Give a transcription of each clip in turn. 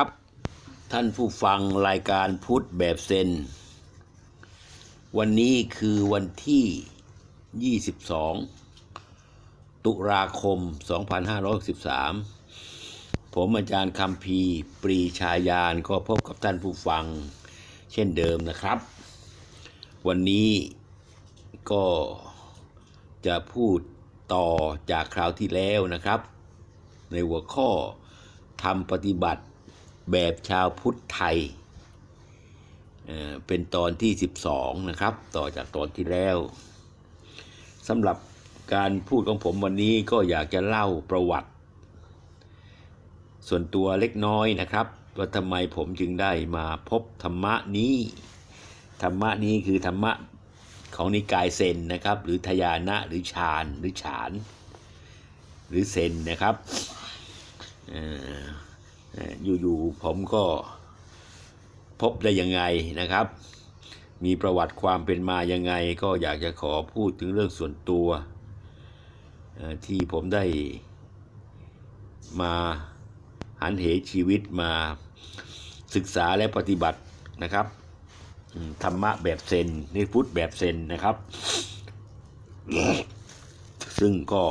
ครับท่านผู้ฟังรายการพุทธแบบเซน วันนี้คือวันที่ 22 ตุลาคม 2563 ผมอาจารย์คำพีปรีชายานก็พบกับท่านผู้ฟังเช่นเดิมนะครับ วันนี้ก็จะพูดต่อจากคราวที่แล้วนะครับ ในหัวข้อทำปฏิบัติ แบบชาวพุทธไทย เป็นตอนที่ 12 นะครับ ต่อจากตอนที่แล้วสำหรับการพูดของผมวันนี้ก็อยากจะเล่าประวัติ ส่วนตัวเล็กน้อยนะครับ ว่าทำไมผมจึงได้มาพบธรรมะนี้ ธรรมะนี้คือธรรมะของนิกายเซนนะครับ หรือทยานะหรือฌานหรือฉาน หรือเซนนะครับ อยู่ๆผมก็พบได้ยังไงนะครับ มีประวัติความเป็นมายังไง ก็อยากจะขอพูดถึงเรื่องส่วนตัว ที่ผมได้มาหันเหชีวิตมาศึกษาและปฏิบัตินะครับธรรมะแบบเซนนี่พุทธแบบเซนนะครับ ซึ่งก็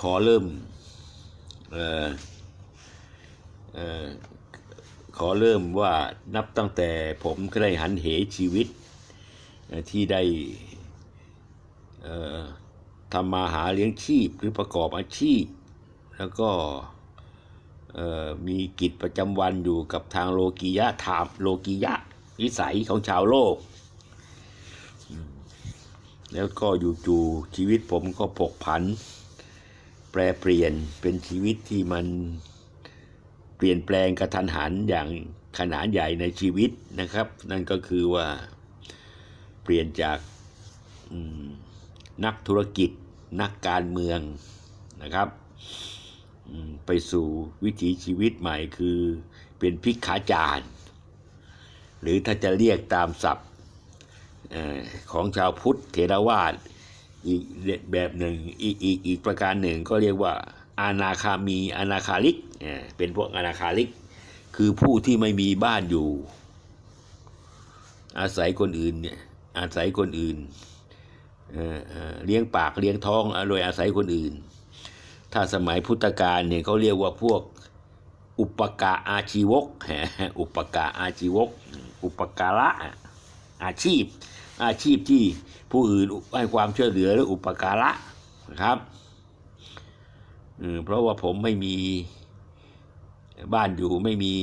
ขอเริ่มเอ่อ ขอเริ่มว่านับตั้งแต่ผมก็ได้หันเหชีวิตที่ได้ทำมาหาเลี้ยงชีพหรือประกอบอาชีพ แล้วก็มีกิจประจำวันอยู่กับทางโลกียะธรรมโลกียะวิสัยของชาวโลก แล้วก็อยู่จู่ๆชีวิตผมก็ผกผัน แปรเปลี่ยนเป็นชีวิตที่มัน เปลี่ยนแปลงกระทันหันอย่างขนาดใหญ่ในชีวิตนะครับ นั่นก็คือว่าเปลี่ยนจากนักธุรกิจนักการเมืองนะครับไปสู่วิถีชีวิตใหม่คือเป็นพิกขาจารย์หรือถ้าจะเรียกตามศัพท์ของชาวพุทธเถรวาทอีกแบบหนึ่งอีกอีกอีกประการหนึ่งก็เรียกว่า อนาคามีอนาคาลิกเอ่อเป็นพวกอนาคาลิก คือผู้ที่ไม่มีบ้านอยู่ อาศัยคนอื่นเนี่ยอาศัยคนอื่นเลี้ยงปากเลี้ยงท้องโดยอาศัยคนอื่น ถ้าสมัยพุทธกาลเนี่ยเขาเรียกว่าพวกอุปกาอาชีวก อุปกาอาชีวก อุปการะอาชีพ อาชีพที่ผู้อื่นให้ความช่วยเหลือหรืออุปการะนะครับ เพราะว่าผมไม่มีบ้านอยู่ไม่มี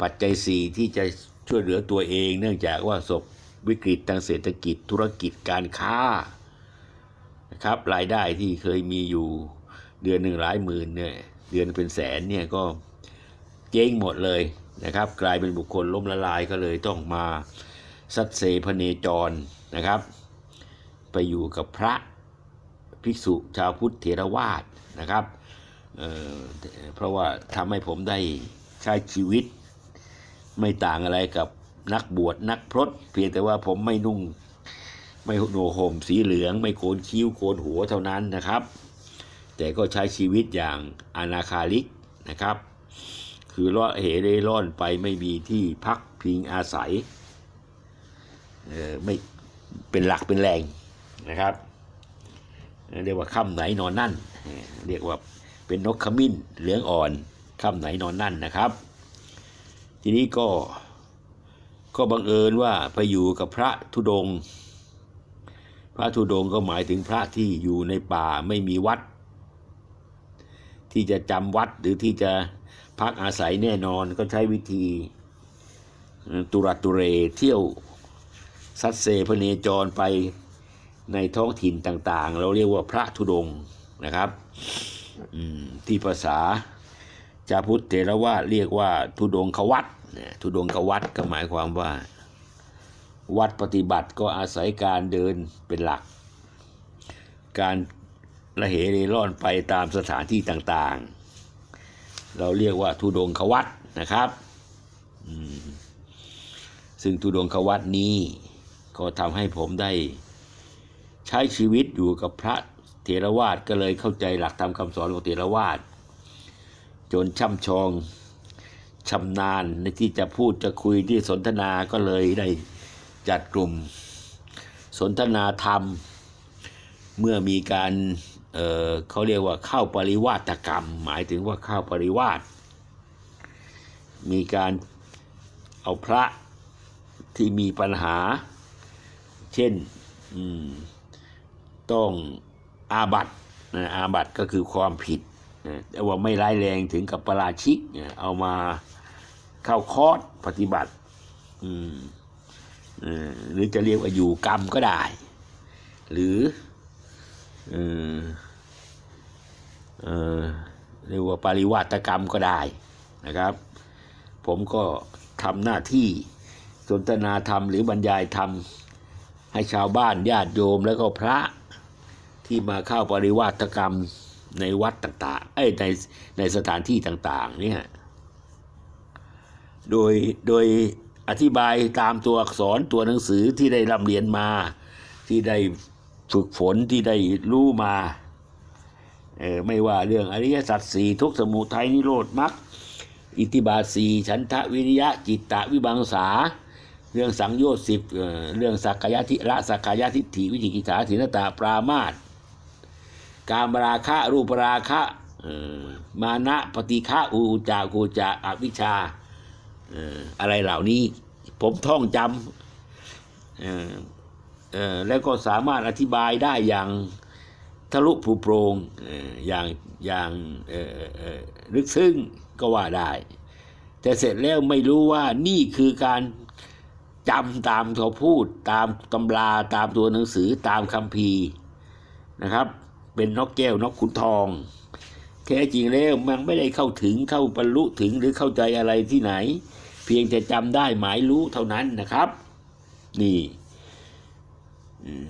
ปัจจัยสี่ที่จะช่วยเหลือตัวเอง เนื่องจากว่าศพวิกฤตทางเศรษฐกิจธุรกิจการค้านะครับรายได้ที่เคยมีอยู่เดือนหนึ่งหลายหมื่นเนี่ยเดือนเป็นแสนเนี่ยก็เจ๊งหมดเลยนะครับ กลายเป็นบุคคลล้มละลายก็เลยต้องมาสัตเสพเนจรนะครับ ไปอยู่กับพระภิกษุชาวพุทธเถรวาท นะครับเเพราะว่าทำให้ผมได้ใช้ชีวิต ไม่ต่างอะไรกับนักบวชนักพรตเพียงแต่ว่าผมไม่นุ่งไม่โนห่มสีเหลือง ไม่โกนคิ้วโกนหัวเท่านั้นนะครับ แต่ก็ใช้ชีวิตอย่างอนาคาลิกนะครับ คือเลาะเหเร่ร่อนไปไม่มีที่พักพิงอาศัยเออไม่เป็นหลักเป็นแรงนะครับ เรียกว่าค่ำไหนนอนนั่น เรียกว่าเป็นนกขมิ้นเหลืองอ่อนค่ำไหนนอนนั่นนะครับ ทีนี้ก็ก็บังเอิญว่าไปอยู่กับพระธุดง พระธุดงก็หมายถึงพระที่อยู่ในป่าไม่มีวัด ที่จะจำวัดหรือที่จะพักอาศัยแน่นอนก็ใช้วิธีตุรัตุเรเที่ยวสัตเซพเนจรไป ในท้องถิ่นต่างๆ เราเรียกว่าพระธุดงนะครับที่ภาษาจาพุทธเถรวาเรียกว่าธุดงควัตเนี่ยธุดงควัตก็หมายความว่า วัดปฏิบัติก็อาศัยการเดินเป็นหลัก การระเหเรร่อนไปตามสถานที่ต่างๆ เราเรียกว่าธุดงควัตนะครับซึ่งธุดงควัตนี้ก็ทำให้ผมได้ ใช้ชีวิตอยู่กับพระเถรวาทก็เลยเข้าใจหลักธรรมคำสอนของเถรวาทจนช่ำชองชำนาญในที่จะพูดจะคุยที่สนทนาก็เลยได้จัดกลุ่ม สนทนาธรรม เมื่อมีการเเขาเรียกว่าเข้าปริวาตกรรม หมายถึงว่าเข้าปริวาสมีการเอาพระที่มีปัญหา เช่นอืม ต้องอาบัตนะอาบัตก็คือความผิดนะแต่ว่าไม่ร้ายแรงถึงกับประราชิกนะเอามาเข้าคอร์สปฏิบัติ อืมหรือจะเรียกว่าอยู่กรรมก็ได้ หรือเออเออเรียกว่าปริวาตกรรมก็ได้นะครับ ผมก็ทำหน้าที่สนทนาธรรมหรือบรรยายธรรมให้ชาวบ้านญาติโยมแล้วก็พระ ที่มาเข้าปริวาตกรรมในวัดต่างๆเอ้ในในสถานที่ต่าง ๆ เนี่ย โดยโดยอธิบายตามตัวอักษรตัวหนังสือที่ได้ร่ำเรียนมา ที่ได้ฝึกฝนที่ได้รู้มาเออไม่ว่าเรื่องอริยสัจสี่ทุกสมุทัยนิโรธมรรคอิทธิบาทสีฉันทะวิริยะจิตตะวิบังสา เรื่องสังโยชน์สิบเรื่องสักกายทิละสักกายทิฏฐิวิจิกิจฉาถินตาปรามาต การมราคะรูปราคะมานะปฏิฆะอูจากูจะอวิชชาอะไรเหล่านี้ ผมท่องจำแล้วก็สามารถอธิบายได้อย่างทะลุผูโปรงอย่างอย่างลึกซึ้งก็ว่าได้ แต่เสร็จแล้วไม่รู้ว่านี่คือการจำตามเขาพูดตามตำราตามตัวหนังสือตามคำพีนะครับ เป็นนกแก้วนกขุนทอง แท้จริงแล้วมันไม่ได้เข้าถึงเข้าบรรลุถึงหรือเข้าใจอะไรที่ไหน เพียงแต่จำได้หมายรู้เท่านั้นนะครับ นี่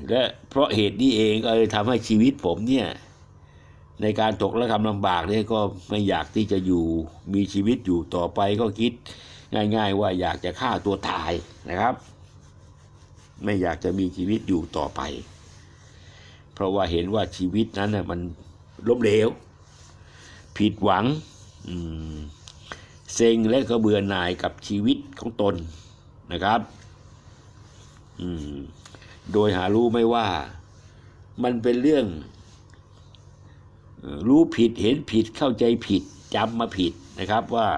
และเพราะเหตุนี้เองก็เลยทำให้ชีวิตผมเนี่ย ในการตกระกำลำบากเนี่ยก็ไม่อยากที่จะอยู่มีชีวิตอยู่ต่อไปก็คิด ง่าย ๆ ว่าอยากจะฆ่าตัวตายนะครับ ไม่อยากจะมีชีวิตอยู่ต่อไป เพราะว่าเห็นว่าชีวิตนั้นน่ะมันล้มเหลว ผิดหวังเซ็งและก็เบื่อหน่ายกับชีวิตของตนนะครับโดยหารู้ไม่ว่า มันเป็นเรื่อง รู้ผิดเห็นผิดเข้าใจผิดจำมาผิดนะครับว่า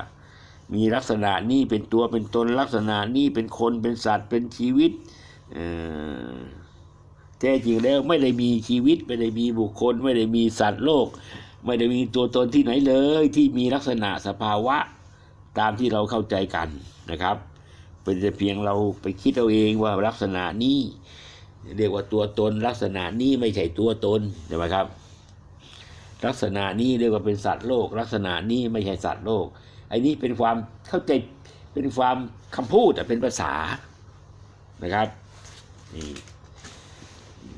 มีลักษณะนี้เป็นตัวเป็นตนลักษณะนี้เป็นคนเป็นสัตว์เป็นชีวิต ท้จริงแล้วไม่ได้มีชีวิตไม่ได้มีบุคคล ไม่ได้มีสัตว์โลก ไม่ได้มีตัวตนที่ไหนเลย ที่มีลักษณะสภาวะตามที่เราเข้าใจกันนะครับ เป็นแต่เพียงเราไปคิดเอาเองว่าลักษณะนี้ เรียกว่าตัวตนลักษณะนี้ไม่ใช่ตัวตนใช่ไหมครับ ลักษณะนี้เรียกว่าเป็นสัตว์โลก ลักษณะนี้ไม่ใช่สัตว์โลกไอ้นี่เป็นความเข้าใจเป็นความคำพูดอะเป็นภาษานะครับนี่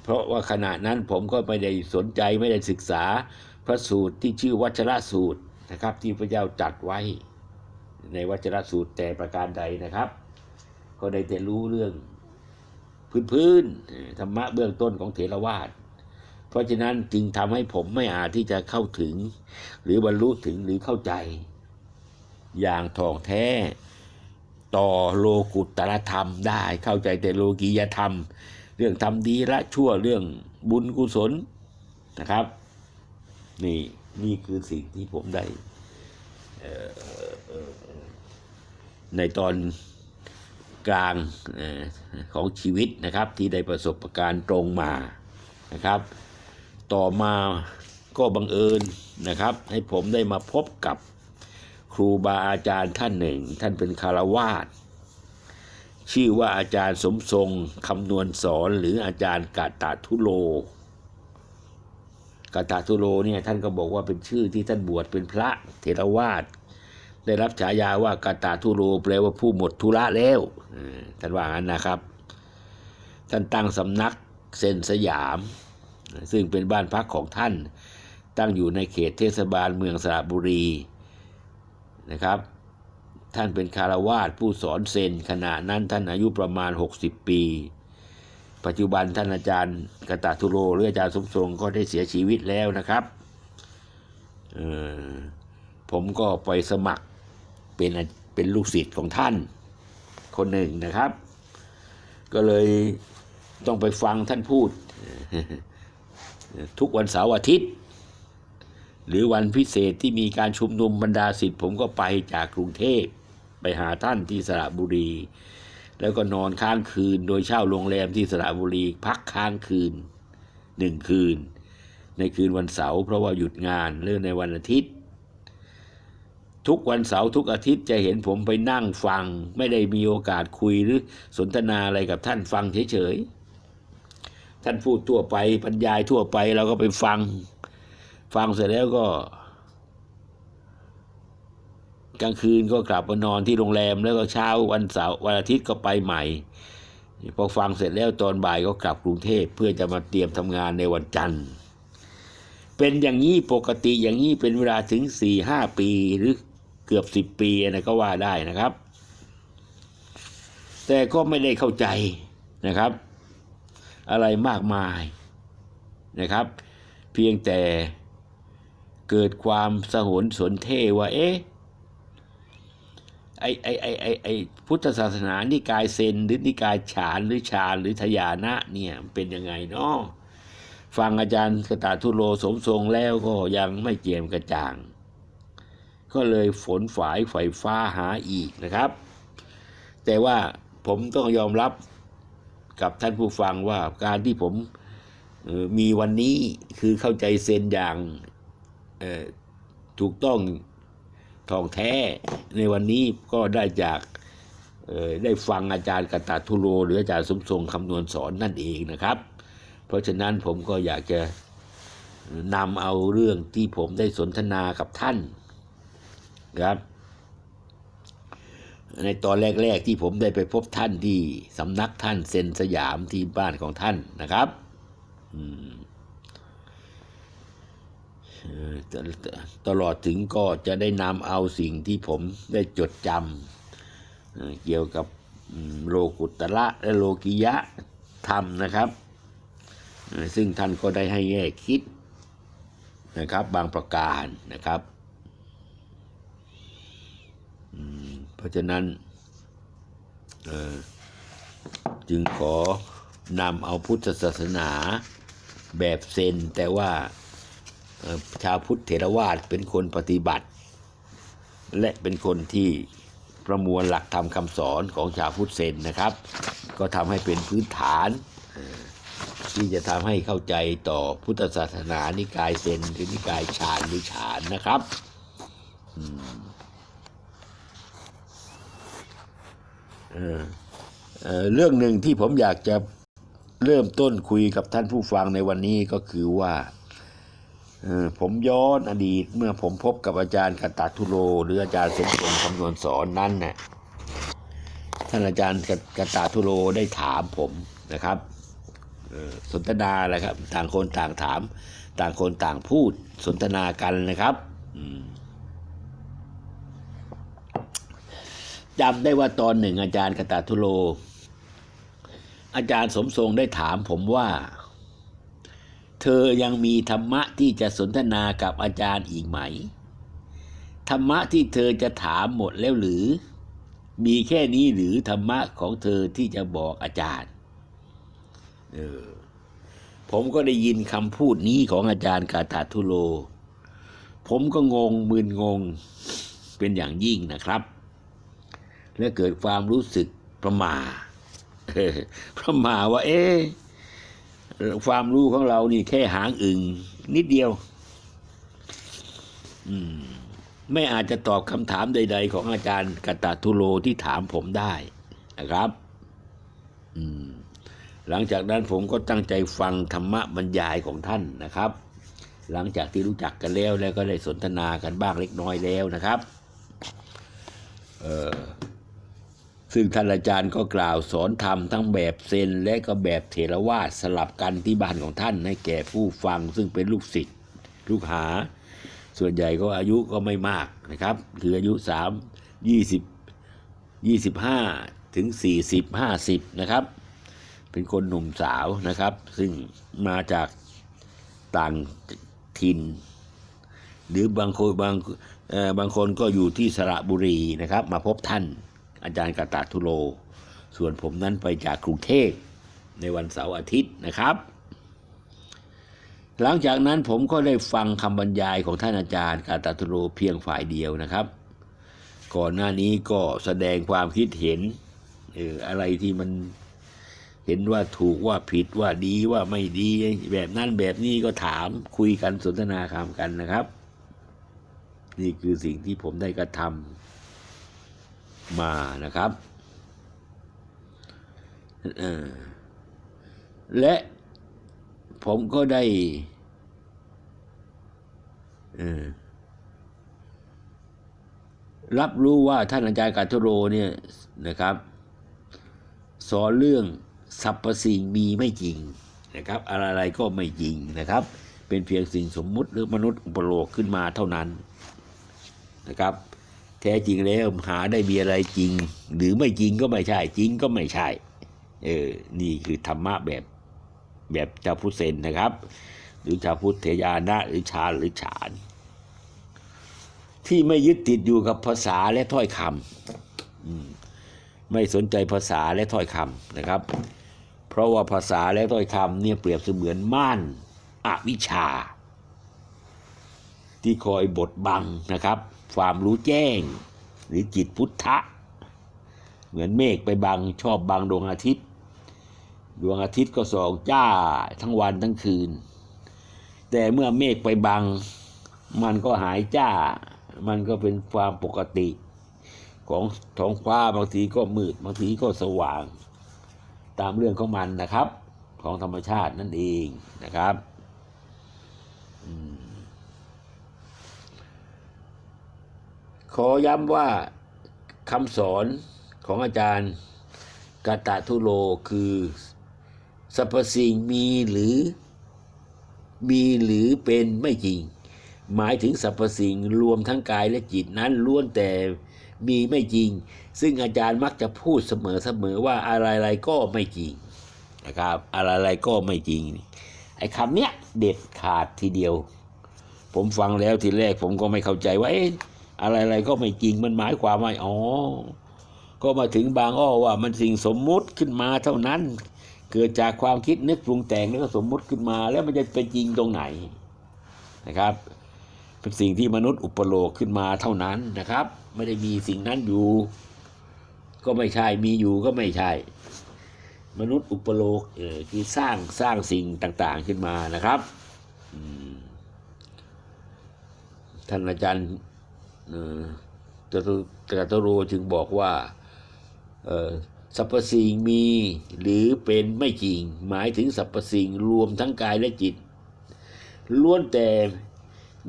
เพราะว่าขณะนั้นผมก็ไม่ได้สนใจไม่ได้ศึกษาพระสูตรที่ชื่อวัชรสูตรนะครับ ที่พระเจ้าจัดไว้ ในวัชรสูตรแต่ประการใดนะครับ ก็ได้แต่รู้เรื่องพื้นๆธรรมะเบื้องต้นของเถรวาทเพราะฉะนั้นจึงทำให้ผมไม่อาจที่จะเข้าถึง หรือบรรลุถึงหรือเข้าใจ อย่างท่องแท้ต่อโลกุตตรธรรมได้เข้าใจแต่โลกียธรรม เรื่องทำดีละชั่วเรื่องบุญกุศลนะครับ นี่นี่คือสิ่งที่ผมได้ในตอนกลางออของชีวิตนะครับที่ได้ประสบการณ์ตรงมานะครับ ต่อมาก็บังเอิญนะครับ ให้ผมได้มาพบกับครูบาอาจารย์ท่านหนึ่ง ท่านเป็นคารวาส ชื่อว่าอาจารย์สมทรงคำนวณสอนหรืออาจารย์กาตาทุโลกาตาทุโลเนี่ยท่านก็บอกว่าเป็นชื่อที่ท่านบวชเป็นพระเถรวาทได้รับฉายาว่ากาตาทุโลแปลว่าผู้หมดธุระแล้วท่านว่างั้นนะครับ ท่านตั้งสำนักเซนสยาม ซึ่งเป็นบ้านพักของท่าน ตั้งอยู่ในเขตเทศบาลเมืองสระบุรีนะครับ ท่านเป็นคารวาสผู้สอนเซนขณะนั้นท่านอายุประมาณ 60 ปี ปัจจุบันท่านอาจารย์กตาทุโรหรืออาจารย์สมทรงก็ได้เสียชีวิตแล้วนะครับผมก็ไปสมัครเป็นเป็นลูกศิษย์ของท่านคนหนึ่งนะครับ ก็เลยต้องไปฟังท่านพูด ทุกวันเสาร์อาทิตย์ หรือวันพิเศษที่มีการชุมนุมบรรดาศิษย์ผมก็ไปจากกรุงเทพ ไปหาท่านที่สระบุรี แล้วก็นอนค้างคืน โดยเช่าโรงแรมที่สระบุรี พักค้างคืนหนึ่งคืน ในคืนวันเสาร์เพราะว่าหยุดงานหรือในวันอาทิตย์ ทุกวันเสาร์ทุกอาทิตย์จะเห็นผมไปนั่งฟัง ไม่ได้มีโอกาสคุยหรือสนทนาอะไรกับท่านฟังเฉยๆท่านพูดทั่วไปบรรยายทั่วไปเราก็ไปฟัง ฟังเสร็จแล้วก็ กลางคืนก็กลับมานอนที่โรงแรมแล้วก็เช้าวันเสาร์วันอาทิตย์ก็ไปใหม่พอฟังเสร็จแล้วตอนบ่ายก็กลับกรุงเทพเพื่อจะมาเตรียมทำงานในวันจันทร์ เป็นอย่างนี้ปกติอย่างนี้เป็นเวลาถึงสี่ห้าปีหรือเกือบสิบปีนะก็ว่าได้นะครับ แต่ก็ไม่ได้เข้าใจนะครับ อะไรมากมายนะครับ เพียงแต่เกิดความสหนสนเทว่าเอ๊ะ ไอไอไอไอไอพุทธศาสนานิกายเซนหรือนิกายฉานหรือฌานหรือทยานะเนี่ยเป็นยังไงเนาะฟังอาจารย์กตาทุโลสมทรงแล้วก็ยังไม่เจียมกระจ่าง ก็เลยฝนฝายไฟฟ้าหาอีกนะครับ แต่ว่าผมต้องยอมรับกับท่านผู้ฟังว่าการที่ผมมีวันนี้คือเข้าใจเซนอย่างถูกต้อง ทองแท้ในวันนี้ก็ได้จากได้ฟังอาจารย์กตาทุโร หรืออาจารย์สมทรงคำนวณสอนนั่นเองนะครับ เพราะฉะนั้นผมก็อยากจะนำเอาเรื่องที่ผมได้สนทนากับท่านนะครับในตอนแรก ๆ ที่ผมได้ไปพบท่านที่สำนักท่านเซนสยามที่บ้านของท่านนะครับ อืม ตลอดถึงก็จะได้นำเอาสิ่งที่ผมได้จดจำเกี่ยวกับโลกุตระและโลกิยะธรรมนะครับ ซึ่งท่านก็ได้ให้แง่คิดนะครับบางประการนะครับ เพราะฉะนั้นจึงขอนำเอาพุทธศาสนาแบบเซนแต่ว่า ชาวพุทธเถรวาทเป็นคนปฏิบัติ และเป็นคนที่ประมวลหลักธรรมคำสอนของชาวพุทธเซนนะครับ ก็ทำให้เป็นพื้นฐานที่จะทำให้เข้าใจต่อพุทธศาสนานิกายเซนหรือนิกายฌานหรือฌานนะครับเรื่องหนึ่งที่ผมอยากจะเริ่มต้นคุยกับท่านผู้ฟังในวันนี้ก็คือว่า ผมย้อนอดีตเมื่อผมพบกับอาจารย์กตาทุโรหรืออาจารย์สมพงษ์คำนวณสอนนั้นน่ะท่านอาจารย์กตาทุโรได้ถามผมนะครับสนทนาแหละครับ ต่างคนต่างถาม ต่างคนต่างพูดสนทนากันนะครับจำได้ว่าตอนหนึ่งอาจารย์กตาทุโล อาจารย์สมทรงได้ถามผมว่า เธอยังมีธรรมะที่จะสนทนากับอาจารย์อีกไหม ธรรมะที่เธอจะถามหมดแล้วหรือ มีแค่นี้หรือธรรมะของเธอที่จะบอกอาจารย์เออผมก็ได้ยินคำพูดนี้ของอาจารย์กาตาทุโล ผมก็งงมึนงงเป็นอย่างยิ่งนะครับ และเกิดความรู้สึกประมาประมาว่าเอ๊ะ ความรู้ของเรานี่แค่หางอึ่งนิดเดียว อืม ไม่อาจจะตอบคำถามใด ๆ ของอาจารย์กตาทุโลที่ถามผมได้นะครับ อืม หลังจากนั้นผมก็ตั้งใจฟังธรรมะบรรยายของท่านนะครับ หลังจากที่รู้จักกันแล้วแล้วก็ได้สนทนากันบ้างเล็กน้อยแล้วนะครับ เออ ซึ่งท่านอาจารย์ก็กล่าวสอนธรรมทั้งแบบเซนและก็แบบเถรวาทสลับกันที่บ้านของท่านให้แก่ผู้ฟังซึ่งเป็นลูกศิษย์ลูกหา ส่วนใหญ่ก็อายุก็ไม่มากนะครับ คืออายุสามยี่สิบยี่สิบห้าถึงสี่สิบห้าสิบนะครับ เป็นคนหนุ่มสาวนะครับ ซึ่งมาจากต่างถิ่น หรือบางคนบางบางคนก็อยู่ที่สระบุรีนะครับ มาพบท่าน อาจารย์กาตาทุโล ส่วนผมนั้นไปจากกรุงเทพในวันเสาร์อาทิตย์นะครับ หลังจากนั้นผมก็ได้ฟังคำบรรยายของท่านอาจารย์กาตาทุโลเพียงฝ่ายเดียวนะครับ ก่อนหน้านี้ก็แสดงความคิดเห็นอออะไรที่มันเห็นว่าถูกว่าผิดว่าดีว่าไม่ดี แบบนั้นแบบนี้ก็ถามคุยกันสนทนาคามกันนะครับ นี่คือสิ่งที่ผมได้กระทำ มานะครับและผมก็ได้รับรู้ว่าท่านอาจารย์กาตโรเนี่ยนะครับ สอนเรื่องสรรพสิ่งมีไม่จริงนะครับ อะไรๆก็ไม่จริงนะครับ เป็นเพียงสิ่งสมมุติหรือมนุษย์อุปโลกขึ้นมาเท่านั้นนะครับ แท้จริงแล้วหาได้มีอะไรจริง หรือไม่จริงก็ไม่ใช่ จริงก็ไม่ใช่ เออ นี่คือธรรมะแบบแบบชาวพุทธเซนนะครับ หรือชาวพุทธเทยานะหรือชาหรือฉาน ที่ไม่ยึดติดอยู่กับภาษาและถ้อยคำอืไม่สนใจภาษาและถ้อยคำนะครับ เพราะว่าภาษาและถ้อยคำเนี่ยเปรียบเสมือนม่านอวิชชา ที่คอยบดบังนะครับ ความรู้แจ้ง หรือจิตพุทธะ เหมือนเมฆไปบังชอบบังดวงอาทิตย์ ดวงอาทิตย์ก็ส่องจ้าทั้งวันทั้งคืน แต่เมื่อเมฆไปบัง มันก็หายจ้า มันก็เป็นความปกติ ของท้องฟ้าบางทีก็มืดบางทีก็สว่าง ตามเรื่องของมันนะครับ ของธรรมชาตินั่นเองนะครับ อืม ขอย้ำว่าคำสอนของอาจารย์กาตาทุโลคือสรรพสิ่งมีหรือมีหรือเป็นไม่จริง หมายถึงสรรพสิ่งรวมทั้งกายและจิตนั้นล้วนแต่มีไม่จริง ซึ่งอาจารย์มักจะพูดเสมอๆว่าอะไรๆก็ไม่จริงนะครับอะไรๆก็ไม่จริง ไอ้คำเนี้ยเด็ดขาดทีเดียว ผมฟังแล้วทีแรกผมก็ไม่เข้าใจว่าเอ๊ะ อะไรๆก็ไม่จริงมันหมายความว่าอ๋อ ก็มาถึงบางอ้อว่ามันสิ่งสมมุติขึ้นมาเท่านั้น เกิดจากความคิดนึกปรุงแต่งแล้วก็สมมุติขึ้นมา แล้วมันจะเป็นจริงตรงไหนนะครับ เป็นสิ่งที่มนุษย์อุปโลกขึ้นมาเท่านั้นนะครับ ไม่ได้มีสิ่งนั้นอยู่ ก็ไม่ใช่มีอยู่ก็ไม่ใช่ มนุษย์อุปโลกเออคือสร้างสร้างสิ่งต่างๆขึ้นมานะครับท่านอาจารย์ จตุจตุโรจึงบอกว่าสรรพสิ่งมีหรือเป็นไม่จริง หมายถึงสรรพสิ่งรวมทั้งกายและจิต ล้วนแต่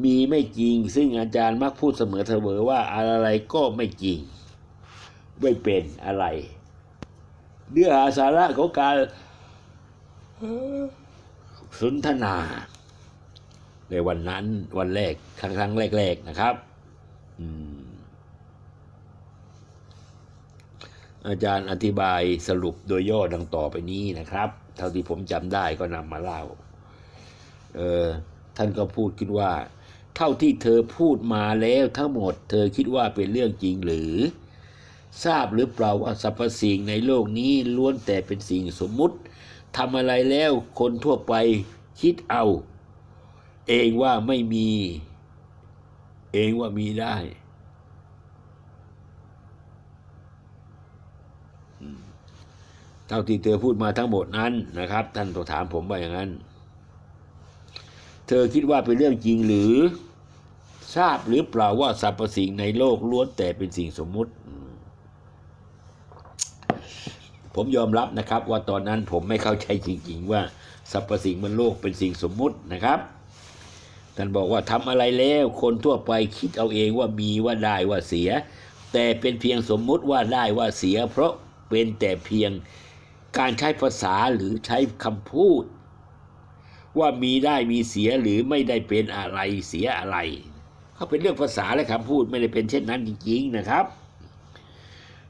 มีไม่จริง ซึ่งอาจารย์มักพูดเสมอเสมอว่าอะไรก็ไม่จริง ไม่เป็นอะไรเนื้อหาสาระของการสนทนา ในวันนั้นวันแรกครั้งครั้งแรก ๆ นะครับ อาจารย์อธิบายสรุปโดยย่อดังต่อไปนี้นะครับ เท่าที่ผมจำได้ก็นำมาเล่า เออท่านก็พูดขึ้นว่า เท่าที่เธอพูดมาแล้วทั้งหมด เธอคิดว่าเป็นเรื่องจริงหรือ ทราบหรือเปล่าว่าสรรพสิ่งในโลกนี้ล้วนแต่เป็นสิ่งสมมุติทำอะไรแล้วคนทั่วไปคิดเอา เองว่าไม่มี เองว่ามีได้เท่าที่เธอพูดมาทั้งหมดนั้นนะครับ ท่านต้องถามผมว่าอย่างนั้น เธอคิดว่าเป็นเรื่องจริงหรือทราบหรือเปล่าว่าสรรพสิ่งในโลกล้วนแต่เป็นสิ่งสมมุติ ผมยอมรับนะครับ ว่าตอนนั้นผมไม่เข้าใจจริง ๆ ว่าสรรพสิ่งบนโลกเป็นสิ่งสมมุตินะครับ ท่านบอกว่าทำอะไรแล้วคนทั่วไปคิดเอาเองว่ามีว่าได้ว่าเสีย แต่เป็นเพียงสมมุติว่าได้ว่าเสีย เพราะเป็นแต่เพียงการใช้ภาษาหรือใช้คำพูด ว่ามีได้มีเสียหรือไม่ได้เป็นอะไรเสียอะไรเขาเป็นเรื่องภาษาและคำพูดไม่ได้เป็นเช่นนั้นจริงๆนะครับ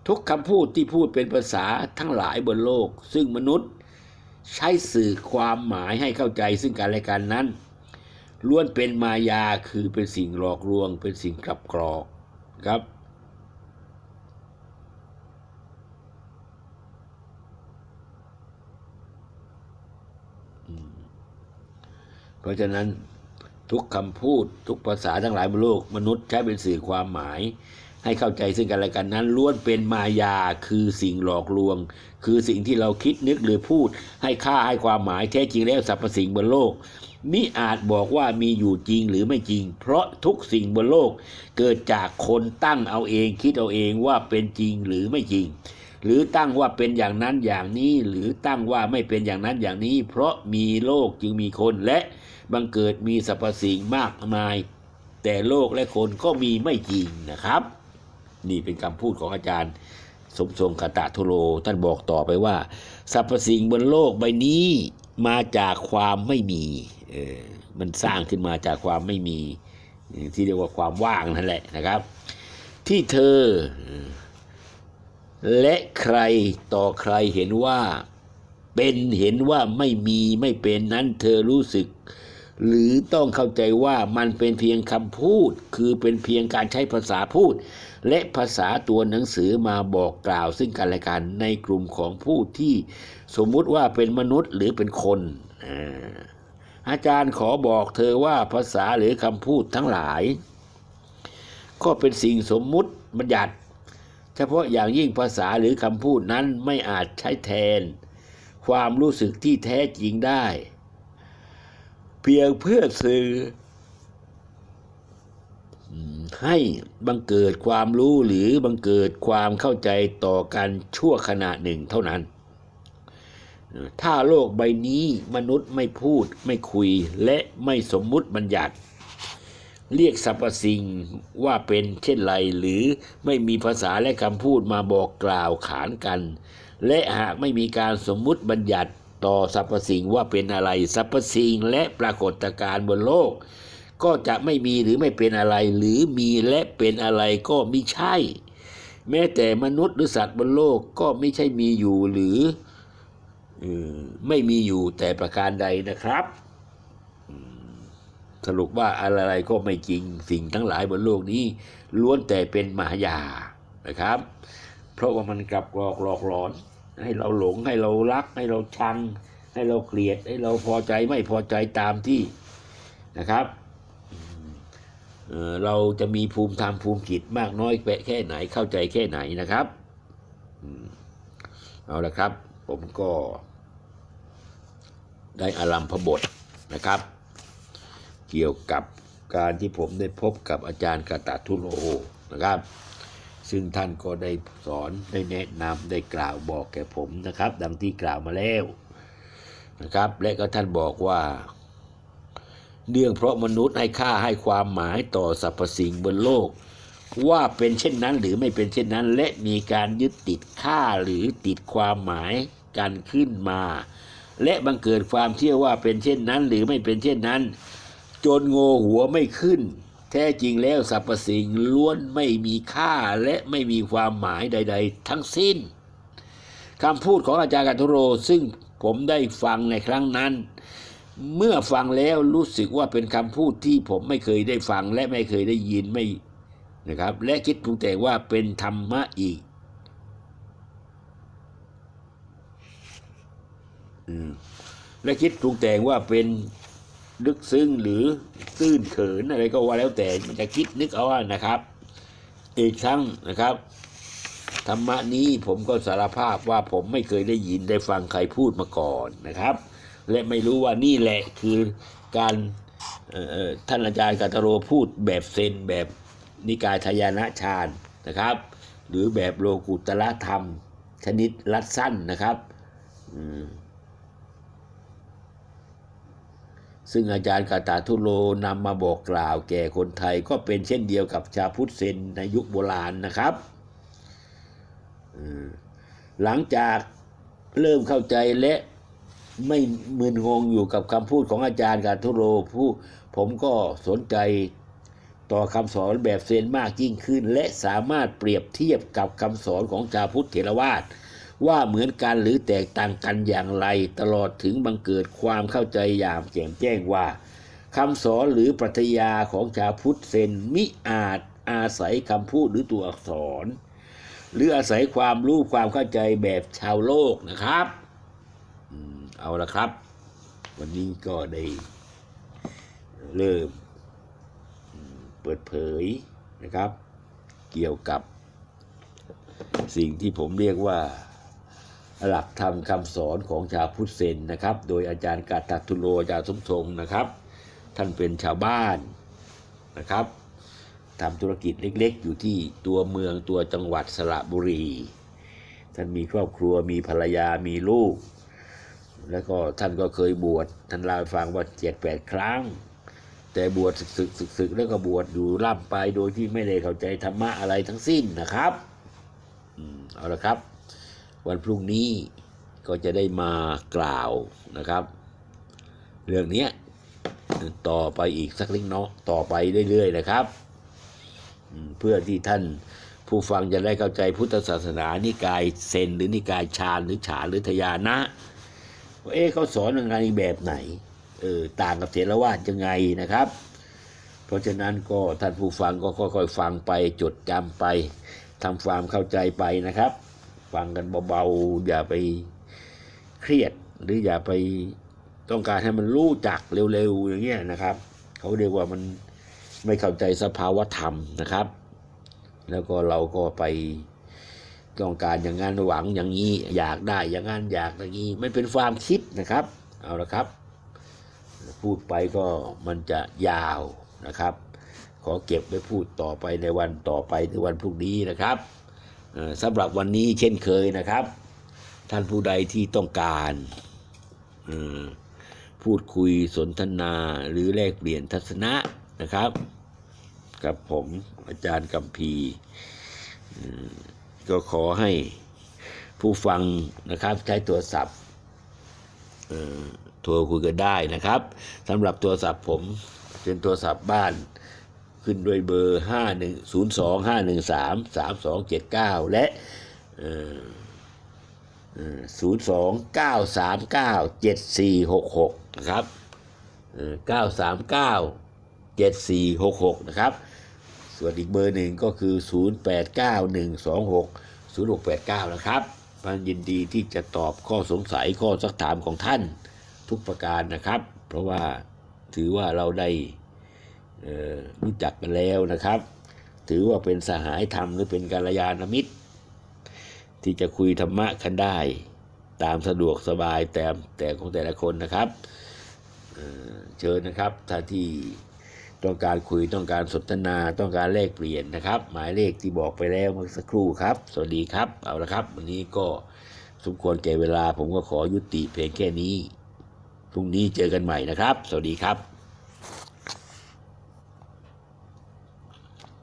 ทุกคำพูดที่พูดเป็นภาษาทั้งหลายบนโลก ซึ่งมนุษย์ใช้สื่อความหมายให้เข้าใจซึ่งกันและกันนั้น ล้วนเป็นมายาคือเป็นสิ่งหลอกลวง เป็นสิ่งกลับกรอกครับ เพราะฉะนั้นทุกคำพูดทุกภาษาทั้งหลายบนโลก มนุษย์ใช้เป็นสื่อความหมาย ให้เข้าใจซึ่งกันและกันนั้นล้วนเป็นมายาคือสิ่งหลอกลวง คือสิ่งที่เราคิดนึกหรือพูด ให้ค่าให้ความหมายแท้จริงแล้วสรรพสิ่งบนโลก มิอาจบอกว่ามีอยู่จริงหรือไม่จริง เพราะทุกสิ่งบนโลกเกิดจากคนตั้งเอาเองคิดเอาเองว่าเป็นจริงหรือไม่จริง หรือตั้งว่าเป็นอย่างนั้นอย่างนี้หรือตั้งว่าไม่เป็นอย่างนั้นอย่างนี้ เพราะมีโลกจึงมีคนและบังเกิดมีสรรพสิ่งมากมาย แต่โลกและคนก็มีไม่จริงนะครับ นี่เป็นคำพูดของอาจารย์สมทรงคตะทุโรท่านบอกต่อไปว่า สรรพสิ่งบนโลกใบนี้ มาจากความไม่มีเออมันสร้างขึ้นมาจากความไม่มี ที่เรียกว่าความว่างนั่นแหละนะครับ ที่เธอ และใครต่อใครเห็นว่า เป็นเห็นว่าไม่มีไม่เป็นนั้น เธอรู้สึก หรือต้องเข้าใจว่ามันเป็นเพียงคำพูด คือเป็นเพียงการใช้ภาษาพูด และภาษาตัวหนังสือมาบอกกล่าว ซึ่งกันและกันในกลุ่มของผู้ที่สมมุติว่าเป็นมนุษย์หรือเป็นคนอาจารย์ขอบอกเธอว่าภาษาหรือคำพูดทั้งหลาย ก็เป็นสิ่งสมมุติบัญญัติ เฉพาะอย่างยิ่งภาษาหรือคำพูดนั้นไม่อาจใช้แทน ความรู้สึกที่แท้จริงได้ พียงเพื่อสื่อให้บังเกิดความรู้หรือบังเกิดความเข้าใจต่อกันชั่วขณะหนึ่งเท่านั้น ถ้าโลกใบนี้มนุษย์ไม่พูดไม่คุยและไม่สมมุติบัญญัติ เรียกสรรพสิ่งว่าเป็นเช่นไรหรือไม่มีภาษาและคำพูดมาบอกกล่าวขานกัน และหากไม่มีการสมมุติบัญญัติ ต่อสรรพสิ่งว่าเป็นอะไรสรรพสิ่งและปรากฏการณ์บนโลก ก็จะไม่มีหรือไม่เป็นอะไร หรือมีและเป็นอะไรก็ไม่ใช่ แม้แต่มนุษย์หรือสัตว์บนโลกก็ไม่ใช่มีอยู่หรืออไม่มีอยู่แต่ประการใดนะครับสรุปว่าอะไรก็ไม่จริงสิ่งทั้งหลายบนโลกนี้ ล้วนแต่เป็นมายานะครับ เพราะว่ามันกลับกรอกหลอกหลอน ให้เราหลงให้เรารัก ให้เราชัง ให้เราเกลียด ให้เราพอใจไม่พอใจตามที่นะครับเราจะมีภูมิธรรมภูมิจิตมากน้อยแค่ไหนเข้าใจแค่ไหนนะครับเอาละครับ ผมก็ได้อารัมพบทนะครับ เกี่ยวกับการที่ผมได้พบกับอาจารย์กาตาทุโรนะครับ ซึ่งท่านก็ได้สอนได้แนะนำได้กล่าวบอกแก่ผมนะครับ ดังที่กล่าวมาแล้วนะครับ และก็ท่านบอกว่าเนื่องเพราะมนุษย์ให้ค่าให้ความหมายต่อสรรพสิ่งบนโลก ว่าเป็นเช่นนั้นหรือไม่เป็นเช่นนั้น และมีการยึดติดค่าหรือติดความหมายกันขึ้นมา และบังเกิดความเชื่อว่าเป็นเช่นนั้น หรือไม่เป็นเช่นนั้น จนโงหัวไม่ขึ้น แท้จริงแล้วสรรพสิ่งล้วนไม่มีค่าและไม่มีความหมายใด ๆ ทั้งสิ้นคำพูดของอาจารย์กัตโร ซึ่งผมได้ฟังในครั้งนั้น เมื่อฟังแล้วรู้สึกว่าเป็นคำพูดที่ผมไม่เคยได้ฟังและไม่เคยได้ยินไม่นะครับ และคิดปรุงแต่งว่าเป็นธรรมะอีกอและคิดปรุงแต่งว่าเป็น ลึกซึ้งหรือตื้นเขินอะไรก็ว่าแล้วแต่มันจะคิดนึกเอาว่านะครับ อีกครั้งนะครับ ธรรมะนี้ผมก็สารภาพว่าผมไม่เคยได้ยินได้ฟังใครพูดมาก่อนนะครับ และไม่รู้ว่านี่แหละคือการท่านอาจารย์กัตโรพูดแบบเซนแบบนิกายทยานะฌานนะครับ หรือแบบโลกุตละธรรมชนิดรัดสั้นนะครับ อืม ซึ่งอาจารย์กาตาทุโรนำมาบอกกล่าวแก่คนไทยก็เป็นเช่นเดียวกับชาวพุทธเซนในยุคโบราณนะครับ หลังจากเริ่มเข้าใจและไม่มึนงงอยู่กับคำพูดของอาจารย์กาทุโรผู้ผมก็สนใจต่อคำสอนแบบเซนมากยิ่งขึ้น และสามารถเปรียบเทียบกับคำสอนของชาวพุทธเถรวาท ว่าเหมือนกันหรือแตกต่างกันอย่างไร ตลอดถึงบังเกิดความเข้าใจอย่างแจ่มแจ้งว่าคำสอนหรือปรัชญาของชาวพุทธเซนมิอาจอาศัยคำพูดหรือตัวอักษร หรืออาศัยความรู้ความเข้าใจแบบชาวโลกนะครับเอาละครับ วันนี้ก็ได้เริ่มเปิดเผยนะครับ เกี่ยวกับสิ่งที่ผมเรียกว่า หลักธรรมคำสอนของชาวพุทธเซนนะครับ โดยอาจารย์กาตัดทุโลอาจารย์สมทรงนะครับ ท่านเป็นชาวบ้านนะครับทำธุรกิจเล็กๆ อยู่ที่ตัวเมืองตัวจังหวัดสระบุรี ท่านมีครอบครัวมีภรรยามีลูก แล้วก็ท่านก็เคยบวชท่านเล่าให้ฟังว่าเจ็ดแปดครั้ง แต่บวชศึกศึกศึกแล้วก็บวชอยู่ล่ำไปโดยที่ไม่ได้เข้าใจธรรมะอะไรทั้งสิ้นนะครับอืมเอาละครับ วันพรุ่งนี้ก็จะได้มากล่าวนะครับ เรื่องนี้ต่อไปอีกสักเล็กน้อยต่อไปเรื่อยๆนะครับ เพื่อที่ท่านผู้ฟังจะได้เข้าใจพุทธศาสนานิกายเซนหรือนิกายชาญหรือฉานหรือทยานะว่าเอ๊ะเขาสอนยังไงแบบไหนเออต่างกับเถรวาทยังไงนะครับ เพราะฉะนั้นก็ท่านผู้ฟังก็ค่อยๆฟังไปจดจำไปทำความเข้าใจไปนะครับ ฟังกันเบาๆ อย่าไปเครียดหรืออย่าไปต้องการให้มันรู้จักเร็วๆอย่างเงี้ยนะครับ เขาเรียกว่ามันไม่เข้าใจสภาวธรรมนะครับ แล้วก็เราก็ไปต้องการอย่างนั้นหวังอย่างนี้อยากได้อย่างนั้นอยากอย่างนี้ไม่เป็นความคิดนะครับ เอาละครับ พูดไปก็มันจะยาวนะครับ ขอเก็บไว้พูดต่อไปในวันต่อไปในวันพรุ่งนี้นะครับ สำหรับวันนี้เช่นเคยนะครับ ท่านผู้ใดที่ต้องการพูดคุยสนทนาหรือแลกเปลี่ยนทัศนะนะครับ กับผมอาจารย์กัมพีก็ขอให้ผู้ฟังนะครับใช้โทรศัพท์โทรคุยกันได้นะครับสำหรับโทรศัพท์ผมเป็นโทรศัพท์บ้าน ขึ้นด้วยเบอร์ 5 1 0 2 5 1 3 3 2 7 9 และ 0 2 9 3 9 7 4 6 6 นะครับ 9 3 9 7 4 6 6 นะครับ ส่วนอีกเบอร์หนึ่งก็คือ 0 8 9 1 2 6 0 6 8 9 นะครับมันยินดีที่จะตอบข้อสงสัยข้อสักถามของท่านทุกประการนะครับ เพราะว่าถือว่าเราได้ รู้จักกันแล้วนะครับ ถือว่าเป็นสหายธรรมหรือเป็นกัลยาณมิตร ที่จะคุยธรรมะกันได้ ตามสะดวกสบายแต่แต่ของแต่ละคนนะครับเอ่อเชิญนะครับถ้าที่ต้องการคุยต้องการสนทนาต้องการแลกเปลี่ยนนะครับ หมายเลขที่บอกไปแล้วเมื่อสักครู่ครับ สวัสดีครับเอาละครับ วันนี้ก็สมควรแก่เวลาผมก็ขอยุติเพียงแค่นี้พรุ่งนี้เจอกันใหม่นะครับ สวัสดีครับ